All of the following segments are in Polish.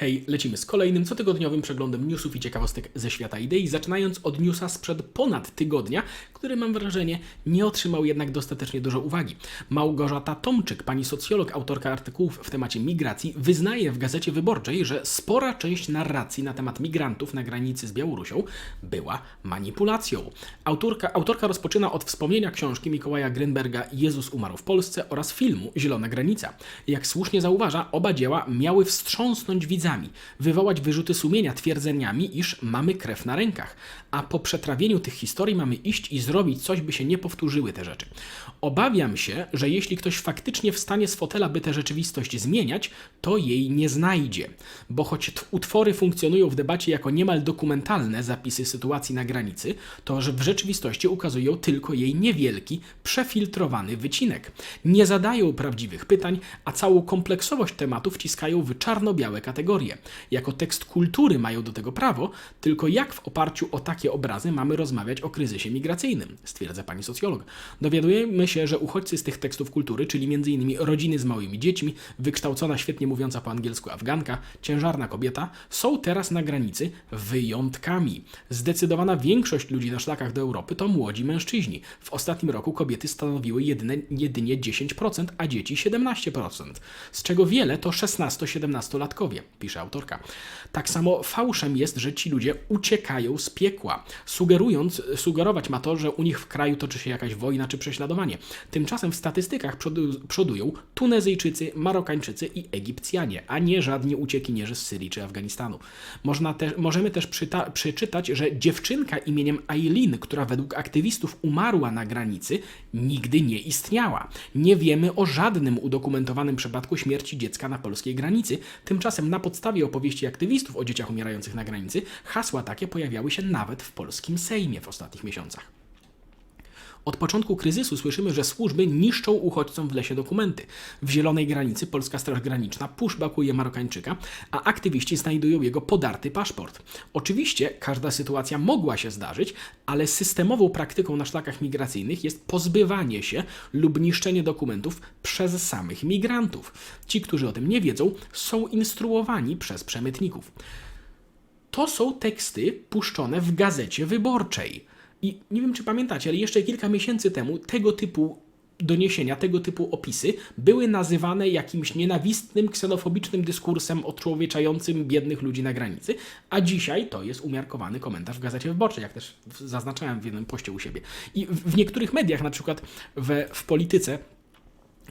Hej, lecimy z kolejnym cotygodniowym przeglądem newsów i ciekawostek ze świata idei, zaczynając od newsa sprzed ponad tygodnia, który mam wrażenie nie otrzymał jednak dostatecznie dużo uwagi. Małgorzata Tomczyk, pani socjolog, autorka artykułów w temacie migracji, wyznaje w Gazecie Wyborczej, że spora część narracji na temat migrantów na granicy z Białorusią była manipulacją. Autorka, autorka rozpoczyna od wspomnienia książki Mikołaja Grynberga Jezus umarł w Polsce oraz filmu Zielona Granica. Jak słusznie zauważa, oba dzieła miały wstrząsnąć widzami, wywołać wyrzuty sumienia twierdzeniami, iż mamy krew na rękach, a po przetrawieniu tych historii mamy iść i zrobić coś, by się nie powtórzyły te rzeczy. Obawiam się, że jeśli ktoś faktycznie wstanie z fotela, by tę rzeczywistość zmieniać, to jej nie znajdzie, bo choć utwory funkcjonują w debacie jako niemal dokumentalne zapisy sytuacji na granicy, to że w rzeczywistości ukazują tylko jej niewielki, przefiltrowany wycinek. Nie zadają prawdziwych pytań, a całą kompleksowość tematu wciskają w czarno-białe kategorie. Jako tekst kultury mają do tego prawo, tylko jak w oparciu o takie obrazy mamy rozmawiać o kryzysie migracyjnym, stwierdza pani socjolog. Dowiadujemy się, że uchodźcy z tych tekstów kultury, czyli m.in. rodziny z małymi dziećmi, wykształcona, świetnie mówiąca po angielsku Afganka, ciężarna kobieta, są teraz na granicy wyjątkami. Zdecydowana większość ludzi na szlakach do Europy to młodzi mężczyźni. W ostatnim roku kobiety stanowiły jedyne, jedynie 10%, a dzieci 17%, z czego wiele to 16-17-latkowie, pisze autorka. Tak samo fałszem jest, że ci ludzie uciekają z piekła, sugerując, sugerować ma to, że u nich w kraju toczy się jakaś wojna czy prześladowanie. Tymczasem w statystykach przodu, przodują Tunezyjczycy, Marokańczycy i Egipcjanie, a nie żadni uciekinierzy z Syrii czy Afganistanu. Można te, możemy też przeczytać, że dziewczynka imieniem Aileen, która według aktywistów umarła na granicy, nigdy nie istniała. Nie wiemy o żadnym udokumentowanym przypadku śmierci dziecka na polskiej granicy. Tymczasem na podstawie opowieści aktywistów o dzieciach umierających na granicy, hasła takie pojawiały się nawet w polskim Sejmie w ostatnich miesiącach. Od początku kryzysu słyszymy, że służby niszczą uchodźcom w lesie dokumenty. W zielonej granicy polska straż graniczna puszbakuje Marokańczyka, a aktywiści znajdują jego podarty paszport. Oczywiście każda sytuacja mogła się zdarzyć, ale systemową praktyką na szlakach migracyjnych jest pozbywanie się lub niszczenie dokumentów przez samych migrantów. Ci, którzy o tym nie wiedzą, są instruowani przez przemytników. To są teksty puszczone w gazecie wyborczej. I nie wiem, czy pamiętacie, ale jeszcze kilka miesięcy temu tego typu doniesienia, tego typu opisy były nazywane jakimś nienawistnym, ksenofobicznym dyskursem odczłowieczającym biednych ludzi na granicy, a dzisiaj to jest umiarkowany komentarz w Gazecie Wyborczej, jak też zaznaczałem w jednym poście u siebie. I w niektórych mediach, na przykład w polityce,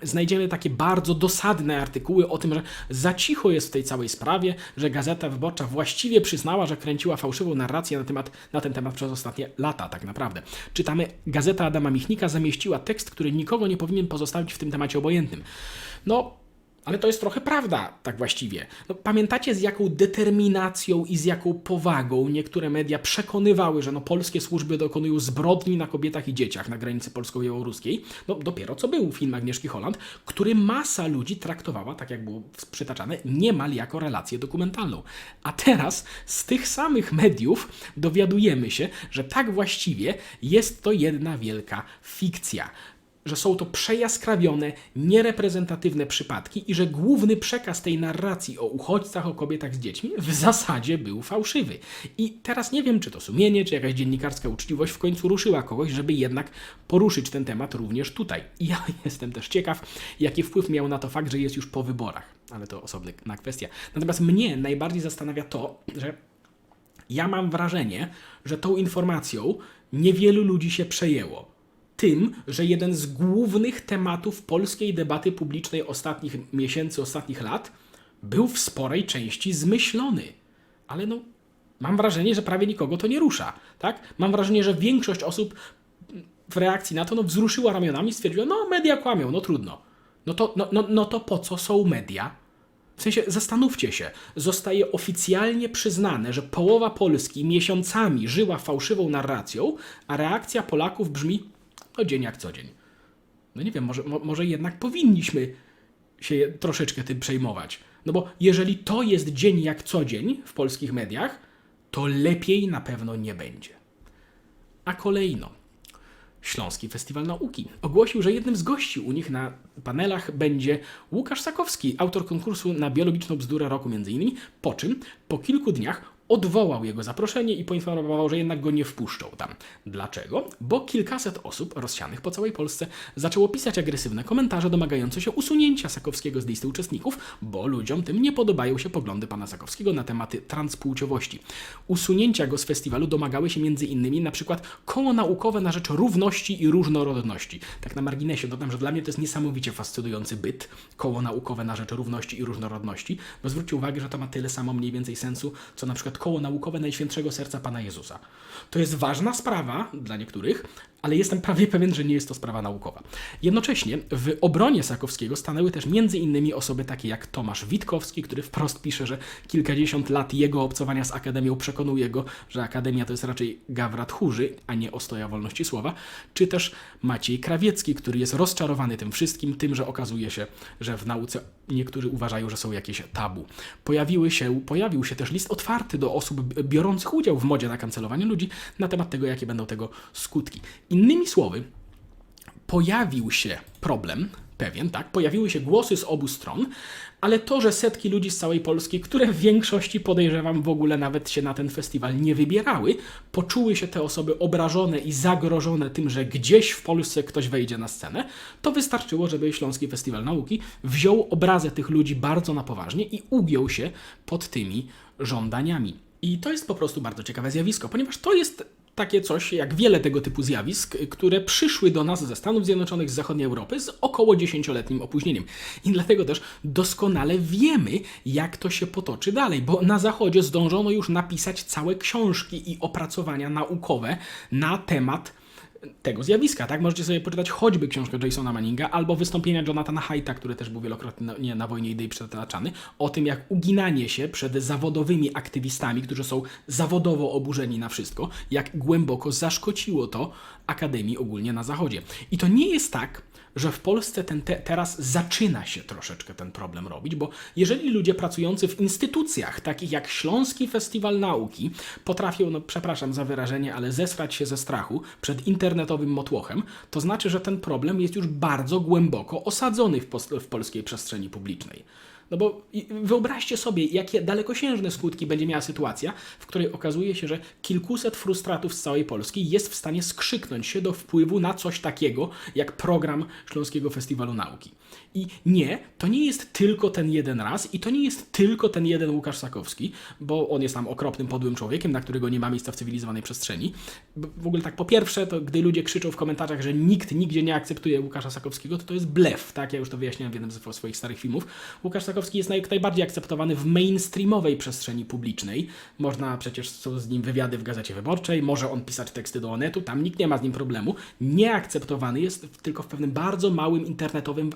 znajdziemy takie bardzo dosadne artykuły o tym, że za cicho jest w tej całej sprawie, że Gazeta Wyborcza właściwie przyznała, że kręciła fałszywą narrację na, temat, na ten temat przez ostatnie lata, tak naprawdę. Czytamy, Gazeta Adama Michnika zamieściła tekst, który nikogo nie powinien pozostawić w tym temacie obojętnym. No, ale to jest trochę prawda, tak właściwie. No, pamiętacie z jaką determinacją i z jaką powagą niektóre media przekonywały, że no, polskie służby dokonują zbrodni na kobietach i dzieciach na granicy polsko-białoruskiej? No dopiero co był film Agnieszki Holland, który masa ludzi traktowała, tak jak było przytaczane, niemal jako relację dokumentalną. A teraz z tych samych mediów dowiadujemy się, że tak właściwie jest to jedna wielka fikcja że są to przejaskrawione, niereprezentatywne przypadki i że główny przekaz tej narracji o uchodźcach, o kobietach z dziećmi w zasadzie był fałszywy. I teraz nie wiem, czy to sumienie, czy jakaś dziennikarska uczciwość w końcu ruszyła kogoś, żeby jednak poruszyć ten temat również tutaj. I ja jestem też ciekaw, jaki wpływ miał na to fakt, że jest już po wyborach. Ale to osobna kwestia. Natomiast mnie najbardziej zastanawia to, że ja mam wrażenie, że tą informacją niewielu ludzi się przejęło tym, że jeden z głównych tematów polskiej debaty publicznej ostatnich miesięcy, ostatnich lat był w sporej części zmyślony. Ale no, mam wrażenie, że prawie nikogo to nie rusza. Tak? Mam wrażenie, że większość osób w reakcji na to no, wzruszyła ramionami, stwierdziła, no media kłamią, no trudno. No to, no, no, no to po co są media? W sensie, zastanówcie się, zostaje oficjalnie przyznane, że połowa Polski miesiącami żyła fałszywą narracją, a reakcja Polaków brzmi, no dzień jak co dzień. No nie wiem, może, mo, może jednak powinniśmy się troszeczkę tym przejmować. No bo jeżeli to jest dzień jak co dzień w polskich mediach, to lepiej na pewno nie będzie. A kolejno, Śląski Festiwal Nauki. Ogłosił, że jednym z gości u nich na panelach będzie Łukasz Sakowski, autor konkursu na biologiczną bzdurę roku innymi, po czym po kilku dniach odwołał jego zaproszenie i poinformował, że jednak go nie wpuszczą tam. Dlaczego? Bo kilkaset osób rozsianych po całej Polsce zaczęło pisać agresywne komentarze domagające się usunięcia Sakowskiego z listy uczestników, bo ludziom tym nie podobają się poglądy pana Sakowskiego na tematy transpłciowości. Usunięcia go z festiwalu domagały się innymi na przykład koło naukowe na rzecz równości i różnorodności. Tak na marginesie dodam, że dla mnie to jest niesamowicie fascynujący byt, koło naukowe na rzecz równości i różnorodności, bo zwróćcie uwagę, że to ma tyle samo mniej więcej sensu, co na przykład koło naukowe Najświętszego Serca Pana Jezusa. To jest ważna sprawa dla niektórych, ale jestem prawie pewien, że nie jest to sprawa naukowa. Jednocześnie w obronie Sakowskiego stanęły też innymi osoby takie jak Tomasz Witkowski, który wprost pisze, że kilkadziesiąt lat jego obcowania z Akademią przekonuje go, że Akademia to jest raczej gawra tchórzy, a nie ostoja wolności słowa, czy też Maciej Krawiecki, który jest rozczarowany tym wszystkim, tym, że okazuje się, że w nauce niektórzy uważają, że są jakieś tabu. Pojawiły się, pojawił się też list otwarty do osób biorących udział w modzie na kancelowanie ludzi na temat tego, jakie będą tego skutki. Innymi słowy, pojawił się problem pewien, tak? Pojawiły się głosy z obu stron, ale to, że setki ludzi z całej Polski, które w większości podejrzewam w ogóle nawet się na ten festiwal nie wybierały, poczuły się te osoby obrażone i zagrożone tym, że gdzieś w Polsce ktoś wejdzie na scenę, to wystarczyło, żeby Śląski Festiwal Nauki wziął obrazę tych ludzi bardzo na poważnie i ugiął się pod tymi żądaniami. I to jest po prostu bardzo ciekawe zjawisko, ponieważ to jest takie coś jak wiele tego typu zjawisk, które przyszły do nas ze Stanów Zjednoczonych, z zachodniej Europy z około 10-letnim opóźnieniem. I dlatego też doskonale wiemy, jak to się potoczy dalej, bo na zachodzie zdążono już napisać całe książki i opracowania naukowe na temat tego zjawiska, tak? Możecie sobie poczytać choćby książkę Jasona Manninga albo wystąpienia Jonathana Haidta, który też był wielokrotnie na, nie, na wojnie idei przytaczany, o tym jak uginanie się przed zawodowymi aktywistami, którzy są zawodowo oburzeni na wszystko, jak głęboko zaszkociło to Akademii ogólnie na Zachodzie. I to nie jest tak, że w Polsce ten te, teraz zaczyna się troszeczkę ten problem robić, bo jeżeli ludzie pracujący w instytucjach, takich jak Śląski Festiwal Nauki, potrafią, no przepraszam za wyrażenie, ale zesrać się ze strachu przed internetowym motłochem, to znaczy, że ten problem jest już bardzo głęboko osadzony w, w polskiej przestrzeni publicznej. No bo wyobraźcie sobie, jakie dalekosiężne skutki będzie miała sytuacja, w której okazuje się, że kilkuset frustratów z całej Polski jest w stanie skrzyknąć się do wpływu na coś takiego, jak program Śląskiego Festiwalu Nauki. I nie, to nie jest tylko ten jeden raz i to nie jest tylko ten jeden Łukasz Sakowski, bo on jest tam okropnym, podłym człowiekiem, na którego nie ma miejsca w cywilizowanej przestrzeni. W ogóle tak po pierwsze, to gdy ludzie krzyczą w komentarzach, że nikt nigdzie nie akceptuje Łukasza Sakowskiego, to to jest blef, tak? Ja już to wyjaśniałem w jednym ze swoich starych filmów. Łukasz Sakowski jest naj, najbardziej akceptowany w mainstreamowej przestrzeni publicznej. Można przecież, są z nim wywiady w Gazecie Wyborczej, może on pisać teksty do Onetu, tam nikt nie ma z nim problemu. Nieakceptowany jest tylko w pewnym bardzo małym internetowym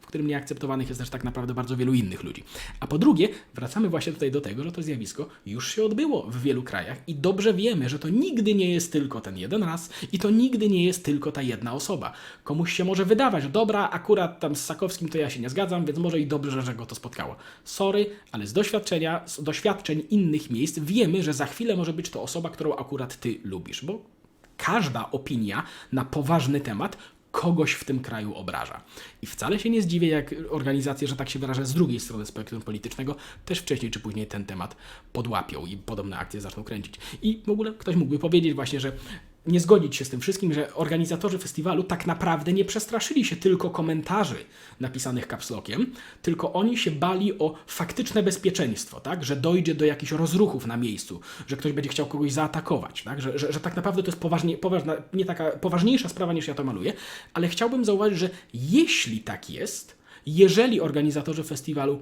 w którym nieakceptowanych jest też tak naprawdę bardzo wielu innych ludzi. A po drugie, wracamy właśnie tutaj do tego, że to zjawisko już się odbyło w wielu krajach i dobrze wiemy, że to nigdy nie jest tylko ten jeden raz i to nigdy nie jest tylko ta jedna osoba. Komuś się może wydawać, dobra, akurat tam z Sakowskim to ja się nie zgadzam, więc może i dobrze, że go to spotkało. Sorry, ale z doświadczenia, z doświadczeń innych miejsc wiemy, że za chwilę może być to osoba, którą akurat ty lubisz, bo każda opinia na poważny temat kogoś w tym kraju obraża. I wcale się nie zdziwię, jak organizacje, że tak się wyrażę, z drugiej strony spektrum politycznego też wcześniej czy później ten temat podłapią i podobne akcje zaczną kręcić. I w ogóle ktoś mógłby powiedzieć właśnie, że nie zgodzić się z tym wszystkim, że organizatorzy festiwalu tak naprawdę nie przestraszyli się tylko komentarzy napisanych kapslokiem, tylko oni się bali o faktyczne bezpieczeństwo, tak? że dojdzie do jakichś rozruchów na miejscu, że ktoś będzie chciał kogoś zaatakować, tak? Że, że, że tak naprawdę to jest poważnie, poważna, nie taka poważniejsza sprawa niż ja to maluję, ale chciałbym zauważyć, że jeśli tak jest, jeżeli organizatorzy festiwalu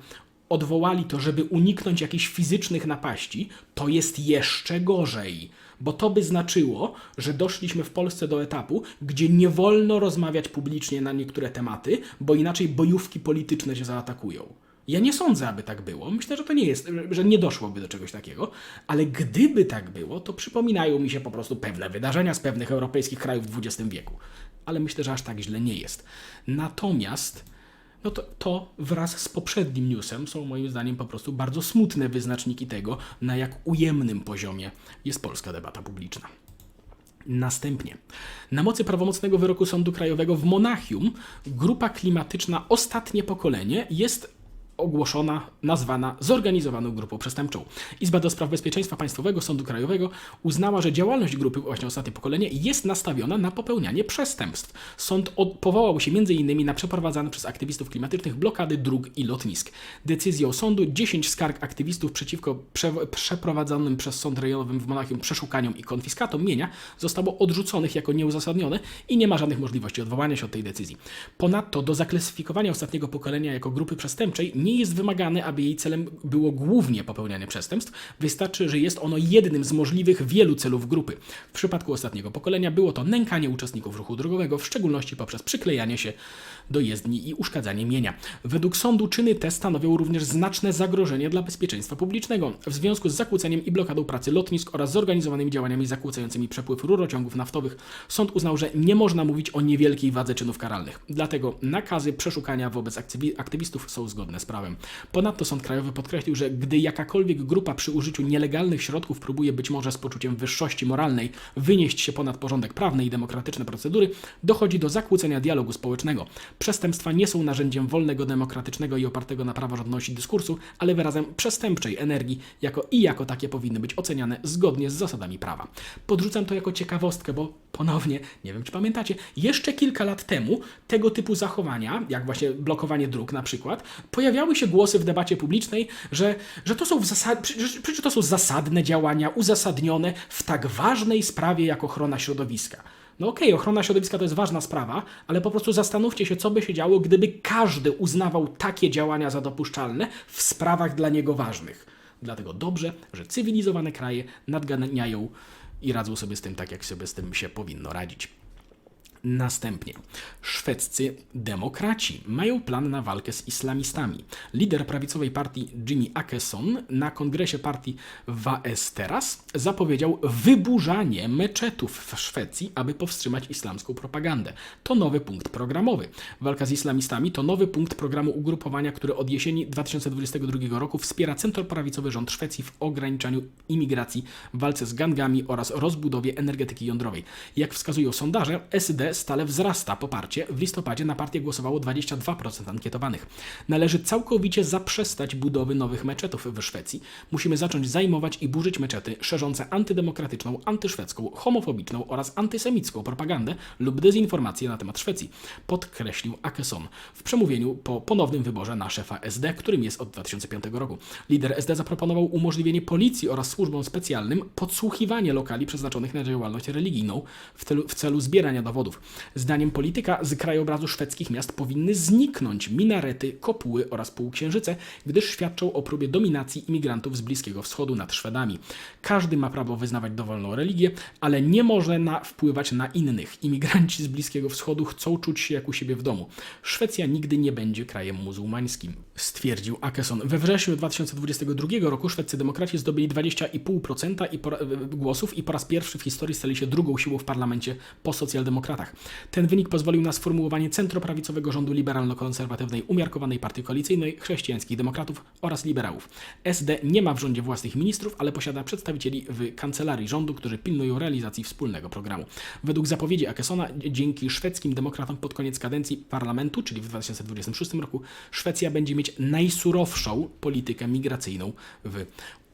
odwołali to, żeby uniknąć jakichś fizycznych napaści, to jest jeszcze gorzej. Bo to by znaczyło, że doszliśmy w Polsce do etapu, gdzie nie wolno rozmawiać publicznie na niektóre tematy, bo inaczej bojówki polityczne się zaatakują. Ja nie sądzę, aby tak było. Myślę, że to nie jest, że nie doszłoby do czegoś takiego, ale gdyby tak było, to przypominają mi się po prostu pewne wydarzenia z pewnych europejskich krajów w XX wieku. Ale myślę, że aż tak źle nie jest. Natomiast no to, to wraz z poprzednim newsem są moim zdaniem po prostu bardzo smutne wyznaczniki tego, na jak ujemnym poziomie jest polska debata publiczna. Następnie, na mocy prawomocnego wyroku Sądu Krajowego w Monachium, grupa klimatyczna Ostatnie Pokolenie jest ogłoszona, nazwana zorganizowaną grupą przestępczą. Izba do Spraw Bezpieczeństwa Państwowego Sądu Krajowego uznała, że działalność grupy właśnie Ostatnie Pokolenie jest nastawiona na popełnianie przestępstw. Sąd powołał się m.in. na przeprowadzane przez aktywistów klimatycznych blokady dróg i lotnisk. Decyzją sądu 10 skarg aktywistów przeciwko prze, przeprowadzonym przez Sąd Rejonowy w Monachium przeszukaniom i konfiskatom mienia zostało odrzuconych jako nieuzasadnione i nie ma żadnych możliwości odwołania się od tej decyzji. Ponadto do zaklasyfikowania Ostatniego Pokolenia jako grupy przestępczej nie jest wymagane, aby jej celem było głównie popełnianie przestępstw. Wystarczy, że jest ono jednym z możliwych wielu celów grupy. W przypadku ostatniego pokolenia było to nękanie uczestników ruchu drogowego, w szczególności poprzez przyklejanie się do jezdni i uszkadzanie mienia. Według sądu czyny te stanowią również znaczne zagrożenie dla bezpieczeństwa publicznego w związku z zakłóceniem i blokadą pracy lotnisk oraz zorganizowanymi działaniami zakłócającymi przepływ rurociągów naftowych. Sąd uznał, że nie można mówić o niewielkiej wadze czynów karalnych. Dlatego nakazy przeszukania wobec aktywi- aktywistów są zgodne z prawem. Ponadto Sąd Krajowy podkreślił, że gdy jakakolwiek grupa przy użyciu nielegalnych środków próbuje być może z poczuciem wyższości moralnej wynieść się ponad porządek prawny i demokratyczne procedury, dochodzi do zakłócenia dialogu społecznego. Przestępstwa nie są narzędziem wolnego, demokratycznego i opartego na praworządności dyskursu, ale wyrazem przestępczej energii jako i jako takie powinny być oceniane zgodnie z zasadami prawa. Podrzucam to jako ciekawostkę, bo ponownie, nie wiem czy pamiętacie, jeszcze kilka lat temu tego typu zachowania, jak właśnie blokowanie dróg na przykład, pojawiały się głosy w debacie publicznej, że, że to są w przecież to są zasadne działania, uzasadnione w tak ważnej sprawie jak ochrona środowiska. No okej, ochrona środowiska to jest ważna sprawa, ale po prostu zastanówcie się, co by się działo, gdyby każdy uznawał takie działania za dopuszczalne w sprawach dla niego ważnych. Dlatego dobrze, że cywilizowane kraje nadganiają i radzą sobie z tym tak, jak sobie z tym się powinno radzić. Następnie szwedzcy demokraci mają plan na walkę z islamistami. Lider prawicowej partii Jimmy Akeson na kongresie partii VS Teraz zapowiedział wyburzanie meczetów w Szwecji, aby powstrzymać islamską propagandę. To nowy punkt programowy. Walka z islamistami to nowy punkt programu ugrupowania, które od jesieni 2022 roku wspiera centroprawicowy rząd Szwecji w ograniczaniu imigracji, walce z gangami oraz rozbudowie energetyki jądrowej. Jak wskazują sondaże, SD stale wzrasta poparcie. W listopadzie na partię głosowało 22% ankietowanych. Należy całkowicie zaprzestać budowy nowych meczetów w Szwecji. Musimy zacząć zajmować i burzyć meczety szerzące antydemokratyczną, antyszwedzką, homofobiczną oraz antysemicką propagandę lub dezinformację na temat Szwecji, podkreślił Akeson w przemówieniu po ponownym wyborze na szefa SD, którym jest od 2005 roku. Lider SD zaproponował umożliwienie policji oraz służbom specjalnym podsłuchiwanie lokali przeznaczonych na działalność religijną w celu, w celu zbierania dowodów. Zdaniem polityka z krajobrazu szwedzkich miast powinny zniknąć minarety, kopuły oraz półksiężyce, gdyż świadczą o próbie dominacji imigrantów z Bliskiego Wschodu nad Szwedami. Każdy ma prawo wyznawać dowolną religię, ale nie może na, wpływać na innych. Imigranci z Bliskiego Wschodu chcą czuć się jak u siebie w domu. Szwecja nigdy nie będzie krajem muzułmańskim, stwierdził Akeson. We wrześniu 2022 roku szwedzcy demokraci zdobyli 20,5% i po, głosów i po raz pierwszy w historii stali się drugą siłą w parlamencie po socjaldemokratach. Ten wynik pozwolił na sformułowanie centroprawicowego rządu liberalno-konserwatywnej umiarkowanej partii koalicyjnej, chrześcijańskich demokratów oraz liberałów. SD nie ma w rządzie własnych ministrów, ale posiada przedstawicieli w kancelarii rządu, którzy pilnują realizacji wspólnego programu. Według zapowiedzi Akesona, dzięki szwedzkim demokratom pod koniec kadencji parlamentu, czyli w 2026 roku, Szwecja będzie mieć najsurowszą politykę migracyjną w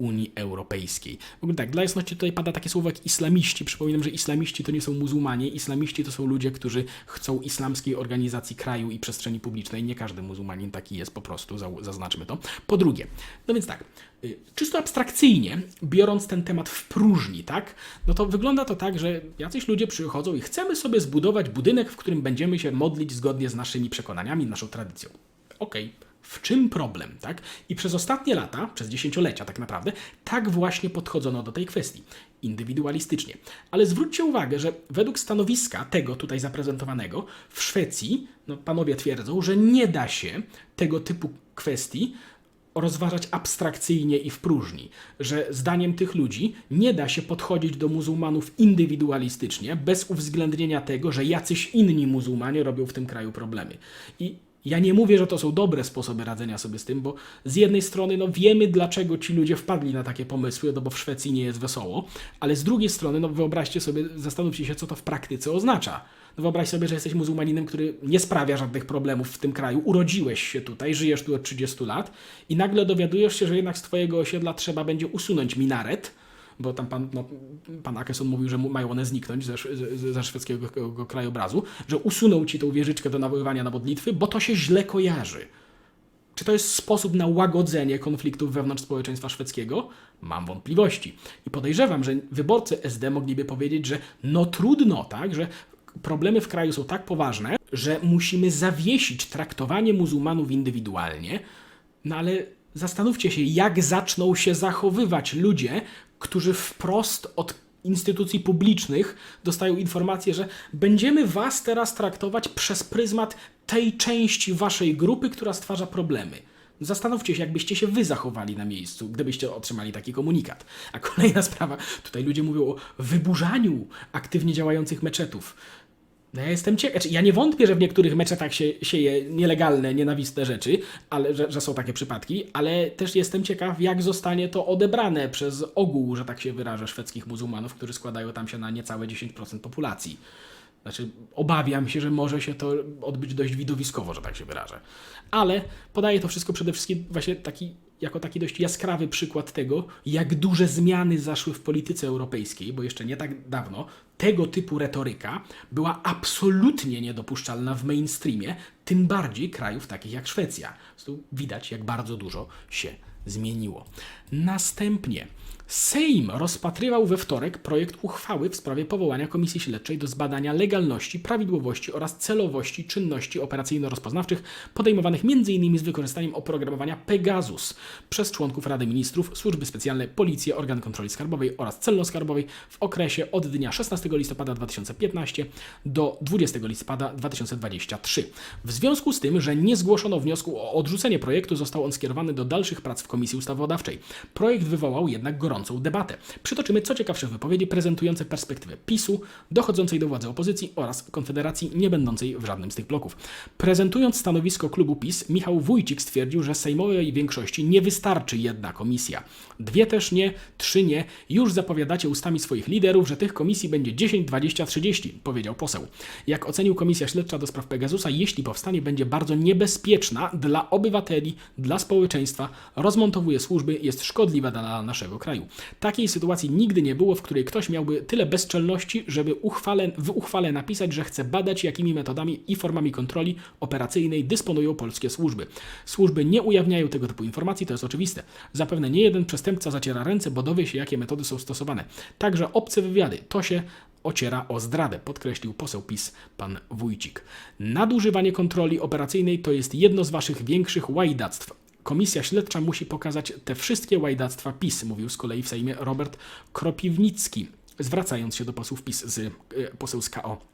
Unii Europejskiej. W ogóle tak, dla jasności tutaj pada takie słowo jak islamiści. Przypominam, że islamiści to nie są muzułmanie. Islamiści to są ludzie, którzy chcą islamskiej organizacji kraju i przestrzeni publicznej. Nie każdy muzułmanin taki jest, po prostu, zaznaczmy to. Po drugie, no więc tak, y, czysto abstrakcyjnie, biorąc ten temat w próżni, tak, no to wygląda to tak, że jacyś ludzie przychodzą i chcemy sobie zbudować budynek, w którym będziemy się modlić zgodnie z naszymi przekonaniami, naszą tradycją. Okej. Okay w czym problem, tak? I przez ostatnie lata, przez dziesięciolecia tak naprawdę, tak właśnie podchodzono do tej kwestii. Indywidualistycznie. Ale zwróćcie uwagę, że według stanowiska tego tutaj zaprezentowanego w Szwecji, no panowie twierdzą, że nie da się tego typu kwestii rozważać abstrakcyjnie i w próżni, że zdaniem tych ludzi nie da się podchodzić do muzułmanów indywidualistycznie, bez uwzględnienia tego, że jacyś inni muzułmanie robią w tym kraju problemy. I Ja nie mówię, że to są dobre sposoby radzenia sobie z tym, bo z jednej strony no, wiemy, dlaczego ci ludzie wpadli na takie pomysły, no bo w Szwecji nie jest wesoło, ale z drugiej strony, no wyobraźcie sobie, zastanówcie się, co to w praktyce oznacza. No wyobraź sobie, że jesteś muzułmaninem, który nie sprawia żadnych problemów w tym kraju, urodziłeś się tutaj, żyjesz tu od 30 lat i nagle dowiadujesz się, że jednak z twojego osiedla trzeba będzie usunąć minaret, bo tam pan, no, pan Akeson mówił, że mają one zniknąć ze, ze, ze szwedzkiego krajobrazu, że usunął ci tą wieżyczkę do nawoływania na modlitwy, bo to się źle kojarzy. Czy to jest sposób na łagodzenie konfliktów wewnątrz społeczeństwa szwedzkiego? Mam wątpliwości. I podejrzewam, że wyborcy SD mogliby powiedzieć, że no trudno, tak, że problemy w kraju są tak poważne, że musimy zawiesić traktowanie muzułmanów indywidualnie, no ale zastanówcie się, jak zaczną się zachowywać ludzie, którzy wprost od instytucji publicznych dostają informację, że będziemy was teraz traktować przez pryzmat tej części waszej grupy, która stwarza problemy. Zastanówcie się, jakbyście się wy zachowali na miejscu, gdybyście otrzymali taki komunikat. A kolejna sprawa, tutaj ludzie mówią o wyburzaniu aktywnie działających meczetów. No ja jestem ciekaw. Znaczy, ja nie wątpię, że w niektórych meczetach się sieje nielegalne, nienawistne rzeczy, ale że, że są takie przypadki, ale też jestem ciekaw, jak zostanie to odebrane przez ogół, że tak się wyrażę, szwedzkich muzułmanów, którzy składają tam się na niecałe 10% populacji. Znaczy, obawiam się, że może się to odbyć dość widowiskowo, że tak się wyrażę. Ale podaję to wszystko przede wszystkim właśnie taki, jako taki dość jaskrawy przykład tego, jak duże zmiany zaszły w polityce europejskiej, bo jeszcze nie tak dawno tego typu retoryka była absolutnie niedopuszczalna w mainstreamie, tym bardziej krajów takich jak Szwecja. Prostu widać, jak bardzo dużo się zmieniło. Następnie Sejm rozpatrywał we wtorek projekt uchwały w sprawie powołania Komisji Śledczej do zbadania legalności, prawidłowości oraz celowości czynności operacyjno-rozpoznawczych podejmowanych m.in. z wykorzystaniem oprogramowania Pegasus przez członków Rady Ministrów, Służby Specjalne, Policję, Organ Kontroli Skarbowej oraz Celno-Skarbowej w okresie od dnia 16 listopada 2015 do 20 listopada 2023. W związku z tym, że nie zgłoszono wniosku o odrzucenie projektu, został on skierowany do dalszych prac w Komisji Ustawodawczej. Projekt wywołał jednak gorącą debatę. Przytoczymy co ciekawsze wypowiedzi prezentujące perspektywę PiSu, dochodzącej do władzy opozycji oraz Konfederacji, nie będącej w żadnym z tych bloków. Prezentując stanowisko klubu PiS, Michał Wójcik stwierdził, że sejmowej większości nie wystarczy jedna komisja. Dwie też nie, trzy nie. Już zapowiadacie ustami swoich liderów, że tych komisji będzie 10, 20, 30, powiedział poseł. Jak ocenił Komisja Śledcza do spraw Pegasusa, jeśli powstanie, będzie bardzo niebezpieczna dla obywateli, dla społeczeństwa, rozmontowuje służby, jest szkodliwa dla naszego kraju. Takiej sytuacji nigdy nie było, w której ktoś miałby tyle bezczelności, żeby uchwale, w uchwale napisać, że chce badać, jakimi metodami i formami kontroli operacyjnej dysponują polskie służby. Służby nie ujawniają tego typu informacji, to jest oczywiste. Zapewne nie jeden przestępca zaciera ręce, bo dowie się, jakie metody są stosowane. Także obce wywiady, to się ociera o zdradę, podkreślił poseł PiS pan Wójcik. Nadużywanie kontroli operacyjnej to jest jedno z waszych większych łajdactw. Komisja śledcza musi pokazać te wszystkie łajdactwa PiS, mówił z kolei w Sejmie Robert Kropiwnicki, zwracając się do posłów PiS z e, poseł z KO.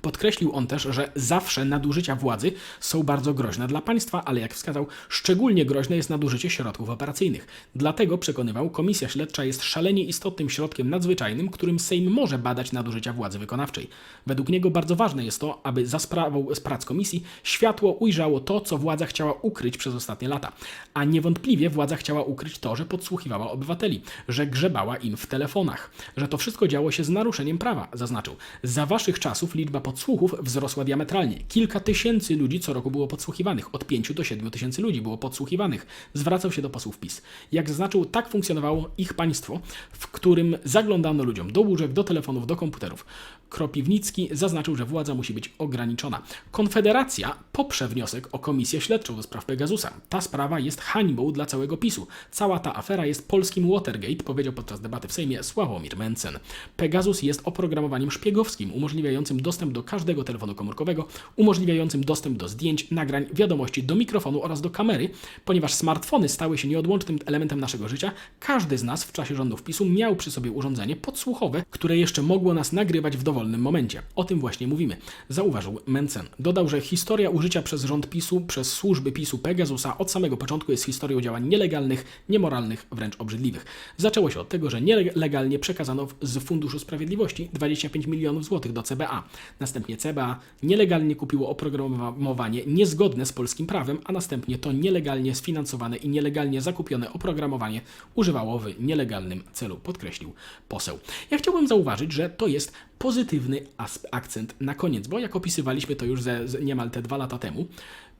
Podkreślił on też, że zawsze nadużycia władzy są bardzo groźne dla państwa, ale jak wskazał, szczególnie groźne jest nadużycie środków operacyjnych. Dlatego przekonywał, komisja śledcza jest szalenie istotnym środkiem nadzwyczajnym, którym Sejm może badać nadużycia władzy wykonawczej. Według niego bardzo ważne jest to, aby za sprawą z prac komisji światło ujrzało to, co władza chciała ukryć przez ostatnie lata. A niewątpliwie władza chciała ukryć to, że podsłuchiwała obywateli, że grzebała im w telefonach, że to wszystko działo się z naruszeniem prawa, zaznaczył. Za waszych czasów liczba podsłuchów wzrosła diametralnie. Kilka tysięcy ludzi co roku było podsłuchiwanych. Od 5 do 7 tysięcy ludzi było podsłuchiwanych. Zwracał się do posłów PiS. Jak zaznaczył, tak funkcjonowało ich państwo, w którym zaglądano ludziom do łóżek, do telefonów, do komputerów. Kropiwnicki zaznaczył, że władza musi być ograniczona. Konfederacja poprze wniosek o komisję śledczą do spraw Pegasusa. Ta sprawa jest hańbą dla całego PiSu. Cała ta afera jest polskim Watergate, powiedział podczas debaty w Sejmie Sławomir Mencen. Pegasus jest oprogramowaniem szpiegowskim umożliwiającym dostęp do każdego telefonu komórkowego, umożliwiającym dostęp do zdjęć, nagrań, wiadomości, do mikrofonu oraz do kamery. Ponieważ smartfony stały się nieodłącznym elementem naszego życia, każdy z nas w czasie rządów PiSu miał przy sobie urządzenie podsłuchowe, które jeszcze mogło nas nagrywać w dowolnym momencie. O tym właśnie mówimy, zauważył Mencen. Dodał, że historia użycia przez rząd PiSu, przez służby PiSu Pegasusa od samego początku jest historią działań nielegalnych, niemoralnych, wręcz obrzydliwych. Zaczęło się od tego, że nielegalnie przekazano z Funduszu Sprawiedliwości 25 milionów złotych do CBA. Następnie CBA nielegalnie kupiło oprogramowanie niezgodne z polskim prawem, a następnie to nielegalnie sfinansowane i nielegalnie zakupione oprogramowanie używało w nielegalnym celu, podkreślił poseł. Ja chciałbym zauważyć, że to jest pozytywny akcent na koniec, bo jak opisywaliśmy to już ze, z niemal te dwa lata temu,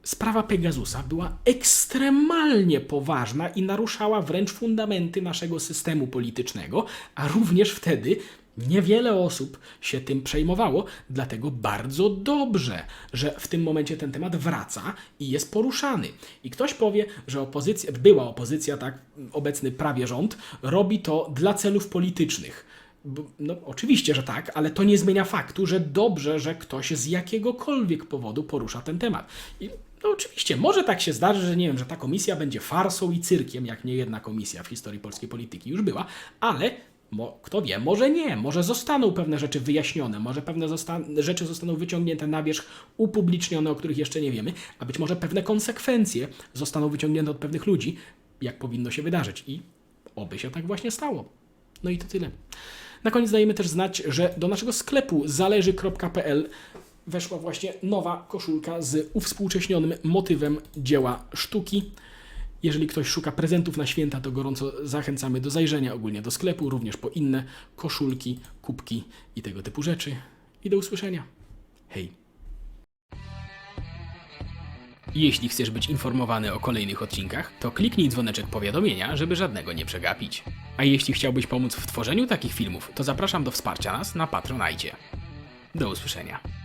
sprawa Pegasusa była ekstremalnie poważna i naruszała wręcz fundamenty naszego systemu politycznego, a również wtedy Niewiele osób się tym przejmowało, dlatego bardzo dobrze, że w tym momencie ten temat wraca i jest poruszany. I ktoś powie, że opozycja, była opozycja, tak, obecny prawie rząd, robi to dla celów politycznych. No, oczywiście, że tak, ale to nie zmienia faktu, że dobrze, że ktoś z jakiegokolwiek powodu porusza ten temat. I no oczywiście, może tak się zdarzy, że nie wiem, że ta komisja będzie farsą i cyrkiem, jak nie jedna komisja w historii polskiej polityki już była, ale Mo, kto wie, może nie, może zostaną pewne rzeczy wyjaśnione, może pewne zosta- rzeczy zostaną wyciągnięte na wierzch, upublicznione, o których jeszcze nie wiemy, a być może pewne konsekwencje zostaną wyciągnięte od pewnych ludzi, jak powinno się wydarzyć. I oby się tak właśnie stało. No i to tyle. Na koniec dajemy też znać, że do naszego sklepu zależy.pl weszła właśnie nowa koszulka z uwspółcześnionym motywem dzieła sztuki. Jeżeli ktoś szuka prezentów na święta, to gorąco zachęcamy do zajrzenia ogólnie do sklepu, również po inne koszulki, kubki i tego typu rzeczy. I do usłyszenia. Hej. Jeśli chcesz być informowany o kolejnych odcinkach, to kliknij dzwoneczek powiadomienia, żeby żadnego nie przegapić. A jeśli chciałbyś pomóc w tworzeniu takich filmów, to zapraszam do wsparcia nas na Patronajcie. Do usłyszenia.